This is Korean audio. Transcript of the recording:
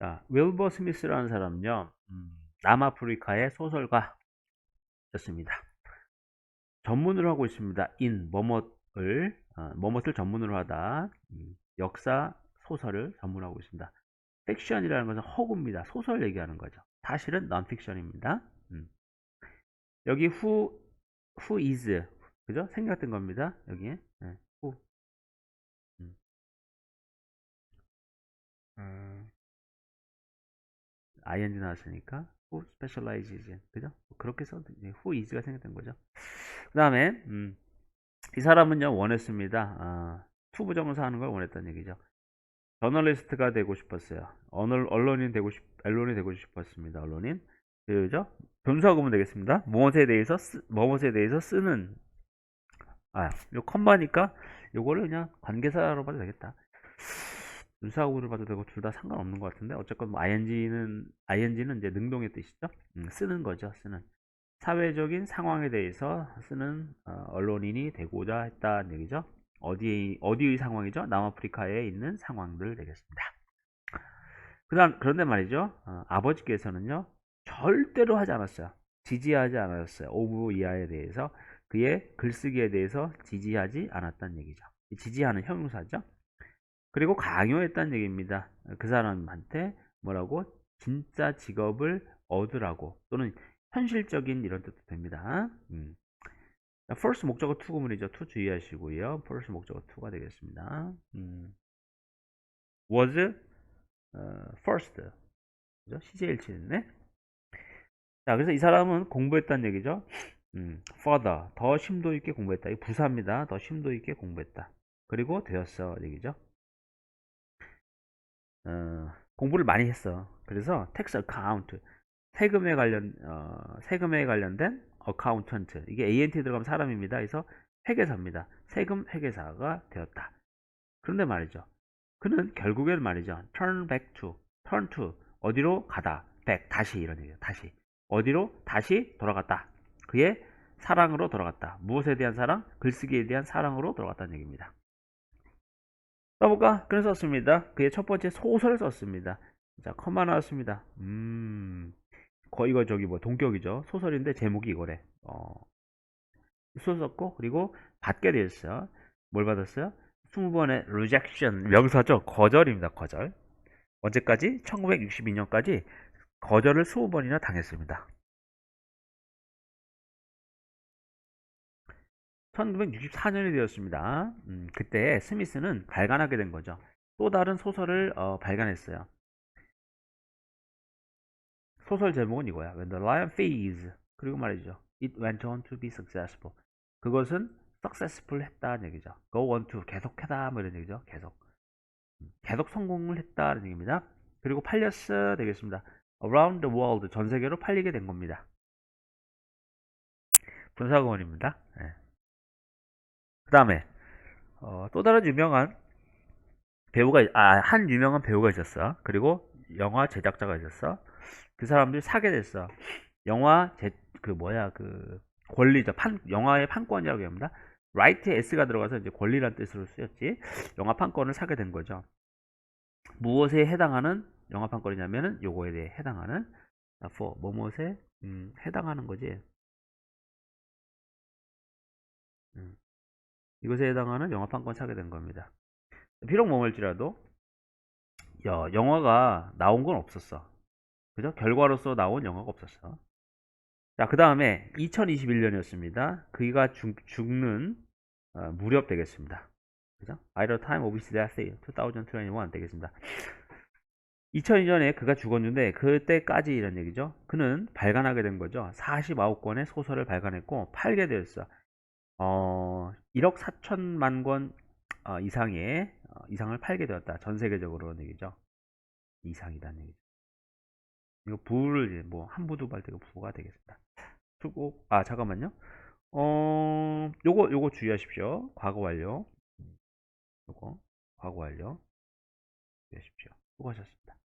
자, 윌버 스미스라는 사람은요, 음, 남아프리카의 소설가였습니다. 전문으로 하고 있습니다. in 뭐뭇을 어, 뭐뭇을 전문으로 하다 음, 역사 소설을 전문하고 있습니다. 픽션이라는 것은 허구입니다. 소설 얘기하는 거죠. 사실은 non-fiction입니다. 음. 여기 who is 그죠? 생략된 겁니다. 여기에 네, ing 나왔으니까 who specializes in 그죠? 그렇게 써도 이제 who is가 생략된 거죠. 그 다음에 음, 이 사람은요 원했습니다. 아, 투부정사 하는 걸 원했다는 얘기죠. 저널리스트가 되고 싶었어요. 언론, 언론인 되고 싶, 언론이 되고 싶었습니다. 언론인. 그죠? 변수하고면 되겠습니다. 무엇에 대해서 쓰, 무엇에 대해서 쓰는 아, 요 컴마니까 요거를 그냥 관계사로 봐도 되겠다. 분사구를 봐도 되고 둘 다 상관없는 것 같은데 어쨌건 뭐 ing는 ing는 이제 능동의 뜻이죠. 음, 쓰는 거죠. 쓰는 사회적인 상황에 대해서 쓰는 어, 언론인이 되고자 했다는 얘기죠. 어디 어디의 상황이죠? 남아프리카에 있는 상황들 되겠습니다. 그다음 그런데 말이죠. 어, 아버지께서는요 절대로 하지 않았어요. 지지하지 않았어요. 오브 이하에 대해서 그의 글쓰기에 대해서 지지하지 않았다는 얘기죠. 지지하는 형용사죠. 그리고 강요했다는 얘기입니다. 그 사람한테 뭐라고? 진짜 직업을 얻으라고 또는 현실적인 이런 뜻도 됩니다. 음. first 목적어 to 구문이죠. to 주의하시고요. first 목적어 to가 되겠습니다. 음. was 어, first 그죠? CJ177네. 자, 그래서 이 사람은 공부했다는 얘기죠. 음, further 더 심도 있게 공부했다. 이 부사입니다. 더 심도 있게 공부했다. 그리고 되었어 얘기죠. 어, 공부를 많이 했어. 그래서 tax account 세금에 관련 어, 세금에 관련된 accountant 이게 ANT 들어가면 사람입니다. 그래서 회계사입니다. 세금 회계사가 되었다. 그런데 말이죠. 그는 결국에는 말이죠. turn back to, turn to 어디로 가다, back 다시 이런 얘기예요. 다시 어디로 다시 돌아갔다. 그의 사랑으로 돌아갔다. 무엇에 대한 사랑? 글쓰기에 대한 사랑으로 돌아갔다는 얘기입니다. 써볼까? 그래서 썼습니다. 그의 첫 번째 소설을 썼습니다. 자, 컴마 나왔습니다. 음, 거의 이거 저기 뭐 동격이죠. 소설인데 제목이 이거래. 어, 썼고 그리고 받게 되었어요. 뭘 받았어요? 20번의 rejection 명사죠. 거절입니다. 거절. 언제까지? 1962년까지 거절을 20번이나 당했습니다. 1964년이 되었습니다. 음, 그때 스미스는 발간하게 된 거죠. 또 다른 소설을 어, 발간했어요. 소설 제목은 이거야. When the lion feeds. 그리고 말이죠. It went on to be successful. 그것은 successful 했다는 얘기죠. Go on to 계속하다 뭐 이런 얘기죠. 계속. 음, 계속 성공을 했다는 얘기입니다. 그리고 팔렸어 되겠습니다. Around the world 전 세계로 팔리게 된 겁니다. 분사구문입니다. 네. 그 다음에 어, 또 다른 유명한 배우가 아 한 유명한 배우가 있었어. 그리고 영화 제작자가 있었어. 그 사람들이 사게 됐어. 영화 제 그 뭐야 그 권리죠. 판 영화의 판권이라고 합니다. 라이트에 s가 들어가서 이제 권리란 뜻으로 쓰였지. 영화 판권을 사게 된 거죠. 무엇에 해당하는 영화 판권이냐면은 요거에 대해 해당하는 for 뭐뭇에 음, 해당하는 거지. 이것에 해당하는 영화 판권 사게 된 겁니다. 비록 뭐일지라도 영화가 나온 건 없었어. 그죠? 결과로서 나온 영화가 없었어. 자, 그 다음에 2021년이었습니다. 그가 죽, 는 어, 무렵 되겠습니다. 그죠? By the time of his death, 2021 되겠습니다. 2002년에 그가 죽었는데 그때까지 이런 얘기죠. 그는 발간하게 된 거죠. 49권의 소설을 발간했고 팔게 되었어. 어, 1억 4천만 권 어, 이상의 어, 이상을 팔게 되었다. 전 세계적으로는 얘기죠. 이상이다는 얘기죠. 이거 부를 뭐 한부 두발 되고 부가 되겠습니다. 수고 아 잠깐만요. 어 요거 요거 주의하십시오. 과거 완료. 요거 과거 완료. 주의하십시오. 수고하셨습니다.